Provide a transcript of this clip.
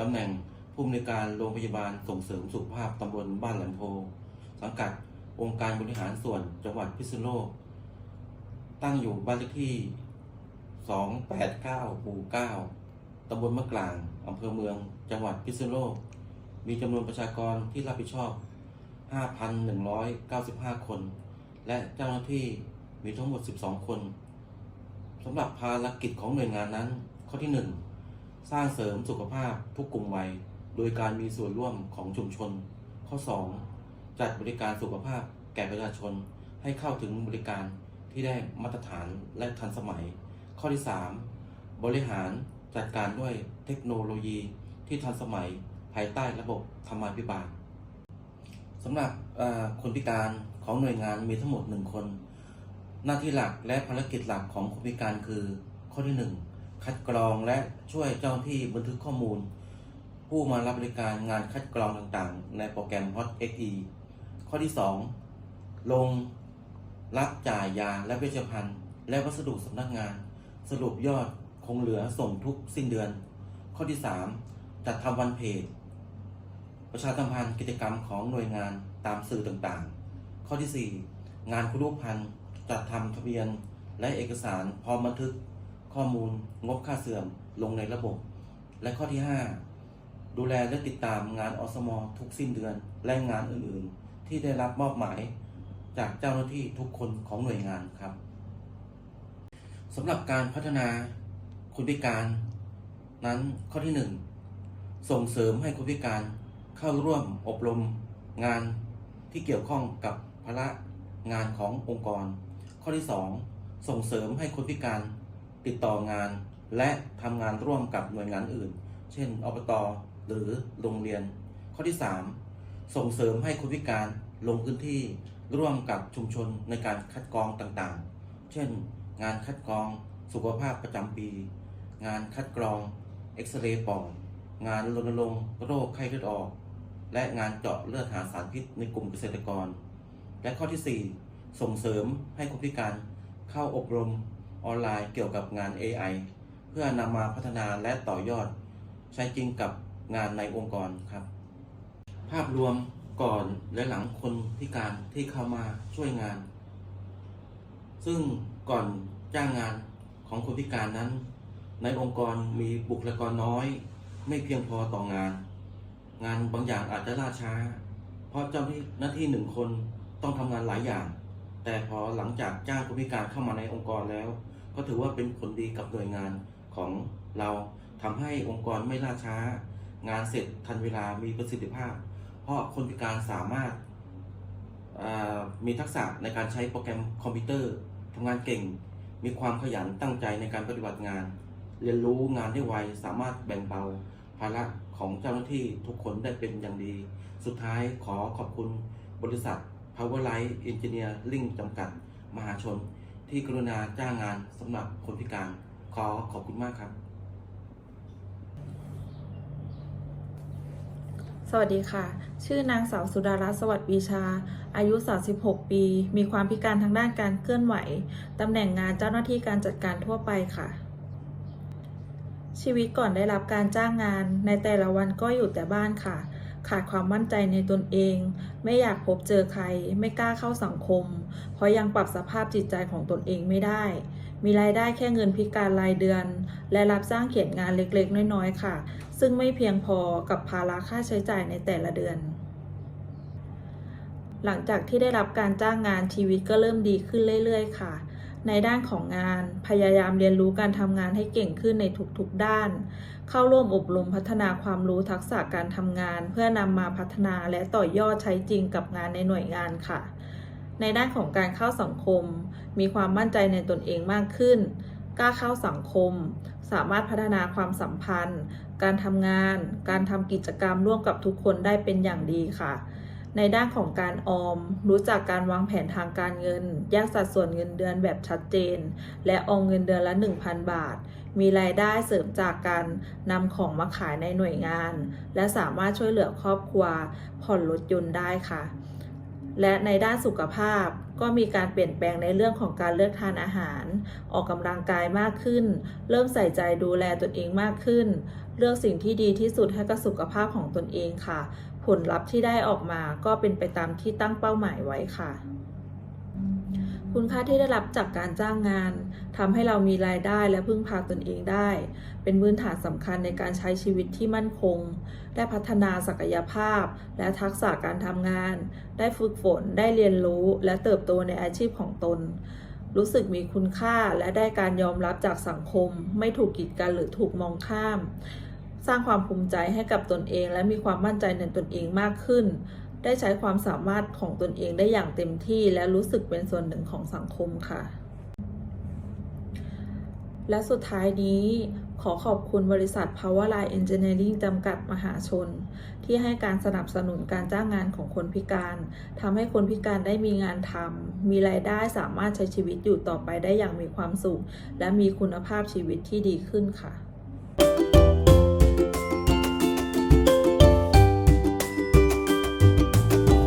ตำแหน่งผู้อำนวยการโรงพยาบาลส่งเสริมสุขภาพตำบลบ้านแหลมโพ สังกัดองค์การบริหารส่วนจังหวัดพิษณุโลก ตั้งอยู่บ้านเลขที่ 289หมู่9ตำบลมะกลางอำเภอเมืองจังหวัดพิษณุโลก มีจำนวนประชากรที่รับผิดชอบ 5,195 คน และเจ้าหน้าที่มีทั้งหมด 12 คนสำหรับภารกิจของหน่วยงานนั้น ข้อที่ 1 สร้างเสริมสุขภาพทุกกลุ่มวัย โดยการมีส่วนร่วมของชุมชน ข้อ 2 จัดบริการสุขภาพแก่ประชาชน ให้เข้าถึงบริการที่ได้มาตรฐานและทันสมัย ข้อที่ 3 บริหารจัดการด้วยเทคโนโลยีที่ทันสมัยภายใต้ระบบธรรมาภิบาลสำหรับคนพิการของหน่วยงานมีทั้งหมด 1 คน หน้าที่หลักและภารกิจหลักของคนพิการคือข้อที่ 1 คัดกรองและช่วยเจ้าที่บันทึกข้อมูล ผู้มารับบริการงานคัดกรองต่างๆ ในโปรแกรม Hot XE ข้อที่ 2 ลงรับจ่ายยาและเวชภัณฑ์ และวัสดุสำนักงาน สรุปยอดคงเหลือส่งทุกสิ้นเดือน ข้อที่ 3 จัดทำวันเพจ ประชาสัมพันธ์กิจกรรมของหน่วยงานตามสื่อต่างๆ ข้อที่ 4 งานคุรูปพันธ์จัดทำทะเบียนและเอกสารพร้อมบันทึก ข้อมูลงบค่าเสื่อมลงในระบบ และข้อที่ 5 ดูแลและติดตามงานอสมทุกสิ้นเดือน และงานอื่นๆ ที่ได้รับมอบหมายจากเจ้าหน้าที่ทุกคนของหน่วยงานครับสำหรับการพัฒนาคนพิการ นั้นข้อที่ 1 ส่งเสริมให้คนพิการเข้าร่วมอบรมงานที่เกี่ยวข้องกับภาระงานขององค์กร ข้อที่ 2 ส่งเสริมให้คนพิการ ติดต่องาน และทำงานร่วมกับหน่วยงานอื่น เช่นอบตหรือโรงเรียน ข้อที่ 3 ส่งเสริมให้คนพิการลงพื้นที่ร่วมกับชุมชนในการคัดกรองต่างๆ เช่น งานคัดกรองสุขภาพประจำปี งานคัดกรองเอ็กซเรย์ปอดงานรณรงค์โรคไข้เลือดออก และงานเจาะเลือดหาสารพิษในกลุ่มเกษตรกร และข้อที่ 4 ส่งเสริมให้คนพิการเข้าอบรม ออนไลน์เกี่ยวกับงาน AI เพื่อนำมาพัฒนาและต่อยอด ใช้จริงกับงานในองค์กรครับ ภาพรวมก่อนและหลังคนพิการที่เข้ามาช่วยงาน ซึ่งก่อนจ้างงานของคนพิการนั้น ในองค์กรมีบุคลากรน้อย ไม่เพียงพอต่องาน งานบางอย่างอาจจะล่าช้า เพราะเจ้าหน้าที่หนึ่งคนต้องทำงานหลายอย่าง แต่พอหลังจากจ้างคนพิการเข้ามาในองค์กรแล้ว ก็ถือว่าเป็นผลดีกับหน่วยงานของเราทำให้องค์กรไม่ล่าช้า งานเสร็จทันเวลามีประสิทธิภาพ เพราะคนพิการสามารถามีทักษะในการใช้โปรแกรมคอมพิวเตอร์ทำงานเก่ง มีความขยันตั้งใจในการปฏิบัติงาน เรียนรู้งานได้ไว สามารถแบ่งเบา ภาระของเจ้าหน้าที่ทุกคนได้เป็นอย่างดี สุดท้ายขอขอบคุณบริษัท Powerlight Engineering จำกัด มหาชน ที่กรุณาจ้างงานสำหรับคนพิการ ขอขอบคุณมากครับ สวัสดีค่ะ ชื่อนางสาวสุดารัตน์สวัสดิ์วีชา อายุ 36 ปี มีความพิการทางด้านการเคลื่อนไหว ตำแหน่งงานเจ้าหน้าที่การจัดการทั่วไปค่ะ ชีวิตก่อนได้รับการจ้างงานในแต่ละวันก็อยู่แต่บ้านค่ะ ขาดความมั่นใจในตนเอง ไม่อยากพบเจอใคร ไม่กล้าเข้าสังคม เพราะยังปรับสภาพจิตใจของตนเองไม่ได้ มีรายได้แค่เงินพิการรายเดือน และรับจ้างเขียนงานเล็กๆ น้อยๆ ค่ะ ซึ่งไม่เพียงพอกับภาระค่าใช้จ่ายในแต่ละเดือน หลังจากที่ได้รับการจ้างงานชีวิตก็เริ่มดีขึ้นเรื่อย ๆ ค่ะ ในด้านของงาน พยายามเรียนรู้การทำงานให้เก่งขึ้นในทุกๆด้าน เข้าร่วมอบรมพัฒนาความรู้ทักษะการทำงาน เพื่อนำมาพัฒนาและต่อยอดใช้จริงกับงานในหน่วยงานค่ะ ในด้านของการเข้าสังคม มีความมั่นใจในตนเองมากขึ้น กล้าเข้าสังคม สามารถพัฒนาความสัมพันธ์ การทำงาน การทำกิจกรรมร่วมกับทุกคนได้เป็นอย่างดีค่ะ ในด้านของการออม รู้จักการวางแผนทางการเงิน แยกสัดส่วนเงินเดือนแบบชัดเจน และออมเงินเดือนละ 1,000 บาท มีรายได้เสริมจากการนำของมาขายในหน่วยงาน และสามารถช่วยเหลือครอบครัวผ่อนรถยนต์ได้ค่ะ และในด้านสุขภาพก็มีการเปลี่ยนแปลงในเรื่องของการเลือกทานอาหาร ออกกำลังกายมากขึ้น เริ่มใส่ใจดูแลตนเองมากขึ้น เลือกสิ่งที่ดีที่สุดให้กับสุขภาพของตนเองค่ะ ผลลัพธ์ที่ได้ออกมาก็เป็นไปตามที่ตั้งเป้าหมายไว้ค่ะ คุณค่าที่ได้รับจากการจ้างงานทำให้เรามีรายได้และพึ่งพาตนเองได้ เป็นพื้นฐานสำคัญในการใช้ชีวิตที่มั่นคง ได้พัฒนาศักยภาพ และทักษะการทำงาน ได้ฝึกฝน ได้เรียนรู้ และเติบโตในอาชีพของตน รู้สึกมีคุณค่าและได้การยอมรับจากสังคม ไม่ถูกกีดกันหรือถูกมองข้าม สร้างความภูมิใจให้กับตนเอง และมีความมั่นใจในตนเองมากขึ้น ได้ใช้ความสามารถของตนเองได้อย่างเต็มที่ และรู้สึกเป็นส่วนหนึ่งของสังคมค่ะ และสุดท้ายนี้ขอขอบคุณบริษัท Powerline Engineering จำกัดมหาชน ที่ให้การสนับสนุนการจ้างงานของคนพิการทำให้คนพิการได้มีงานทำมีรายได้สามารถใช้ชีวิตอยู่ต่อไปได้อย่างมีความสุข และมีคุณภาพชีวิตที่ดีขึ้นค่ะ